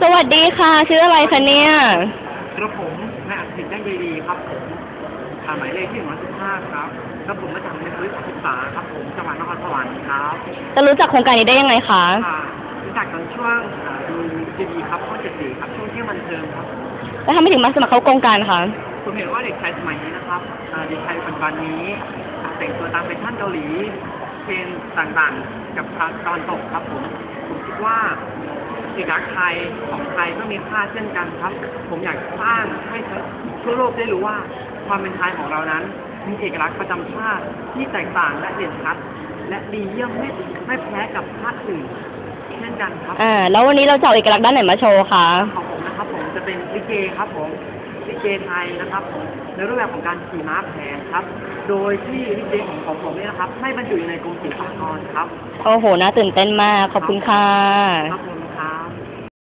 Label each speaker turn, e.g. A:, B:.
A: สวัสดีค่ะ ชื่ออะไรคะเนี่ย
B: กระผมนายอัศวินได้ดีดีครับผมอ่าหมายเลขที่หนึ่งร้อยสิบห้าครับกระผมมาจากในพื้นที่ศึกษาครับผมจังหวัดนครสวรรค์ครับ
A: จะรู้จักโครงการนี้ได้ยังไงคะ
B: อ่ารู้จักตอนช่วงอ่าดูทีวีครับข้อเจ็ดสี่ครับช่วงเที่ยงบันเทิงครับ
A: แล้วทำไมถึงมาสมัครเข้าโครงการคะ
B: ผมเห็นว่าเด็กชายสมัยนี้นะครับอ่าเด็กชายปัจจุบันนี้อ่าแต่งตัวตามแฟชั่นเกาหลีเทรนด์ต่างๆ กับทางตอนตกครับผมผมคิดว่า เอกลักษณ์ไทยของไทยก็มีค่าเช่นกันครับ ผมอยากสร้างให้ทั่วโลกได้รู้ว่า ความเป็นไทยของเรานั้นมีเอกลักษณ์ประจำชาติที่แตกต่างและเด่นชัด และดีเยี่ยมไม่ไม่แพ้กับชาติอื่นเช่นกันครับ
A: อ่าแล้ววันนี้เราจะเอาเอกลักษณ์ด้านไหนมาโชว์คะ
B: ของผมนะครับ ผมจะเป็นลิเกครับผมลิเกไทยนะครับผมในรูปแบบของการขี่ม้าแผนครับ โดยที่ลิเกของของผมเนี่ยนะครับ ไม่บรรจุอยู่ในกรมศิลปากรครับ
A: โอ้โหน่าตื่นเต้นมาก ขอบคุณค่ะ
B: ครับผม